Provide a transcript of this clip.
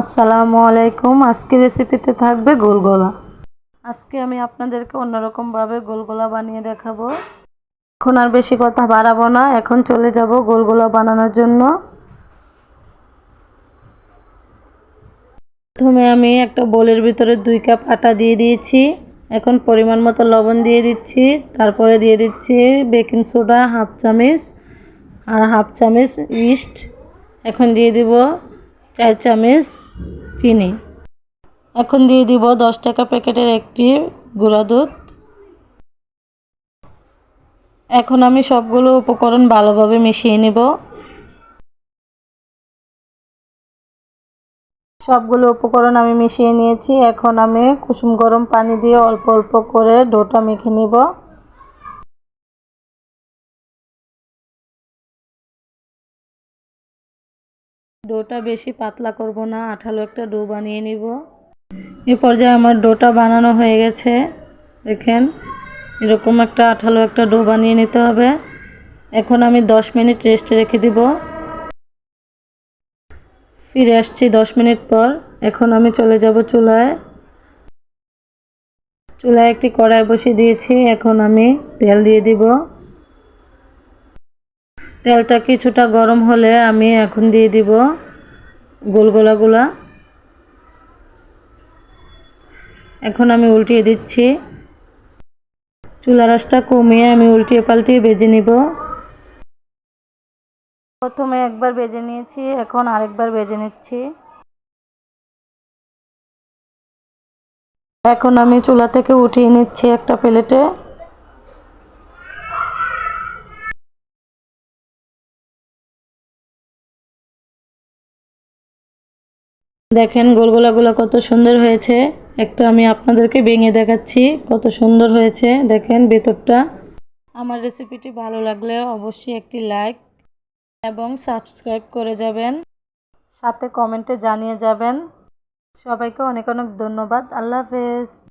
আসসালামু আলাইকুম। আজকে রেসিপিতে থাকবে গোলগোলা। আজকে আমি আপনাদেরকে অন্যরকমভাবে গোলগোলা বানিয়ে দেখাবো। এখন আর বেশি কথা বাড়াবো না। এখন চলে যাব গোলগোলা বানানোর জন্য। প্রথমে আমি একটা বোলের ভিতরে দুই কাপ আটা দিয়ে দিয়েছি। এখন পরিমাণ মতো লবণ দিয়ে দিচ্ছি। তারপরে দিয়ে দিচ্ছি বেকিং সোডা, হাফ চামচ আর হাফ চামচ ইস্ট। এখন দিয়ে দিব চার চামচ চিনি। এখন দিয়ে দিব দশ টাকা প্যাকেটের একটি গুঁড়া দুধ। এখন আমি সবগুলো উপকরণ ভালোভাবে মিশিয়ে নিব। সবগুলো উপকরণ আমি মিশিয়ে নিয়েছি। এখন আমি কুসুম গরম পানি দিয়ে অল্প অল্প করে ডোটা মেখে নিব। ডোটা বেশি পাতলা করব না, আঠালো একটা ডো বানিয়ে নিব। এ পর্যায়ে আমার ডোটা বানানো হয়ে গেছে। দেখেন, এরকম একটা আঠালো একটা ডো বানিয়ে নিতে হবে। এখন আমি দশ মিনিট রেস্টে রেখে দিব। ফিরে আসছি দশ মিনিট পর। এখন আমি চলে যাব চুলায়। চুলায় একটি কড়াই বসিয়ে দিয়েছি। এখন আমি তেল দিয়ে দিব। তেলটা কিছুটা গরম হলে আমি এখন দিয়ে দিব। গোলগোলাগুলা। এখন আমি উল্টিয়ে দিচ্ছি। চুলা রাসটা কমিয়ে আমি উল্টিয়ে পাল্টিয়ে বেজে নিব। প্রথমে একবার বেজে নিয়েছি, এখন আরেকবার বেজে নিচ্ছি। এখন আমি চুলা থেকে উঠিয়ে নিচ্ছি একটা প্লেটে। দেখেন গোলগোলাগুলো কত সুন্দর হয়েছে। একটা আমি আপনাদেরকে ভেঙে দেখাচ্ছি, কত সুন্দর হয়েছে। দেখেন ভেতরটা। আমার রেসিপিটি ভালো লাগলে অবশ্যই একটি লাইক এবং সাবস্ক্রাইব করে যাবেন। সাথে কমেন্টে জানিয়ে যাবেন। সবাইকে অনেক অনেক ধন্যবাদ। আল্লাহ হাফেজ।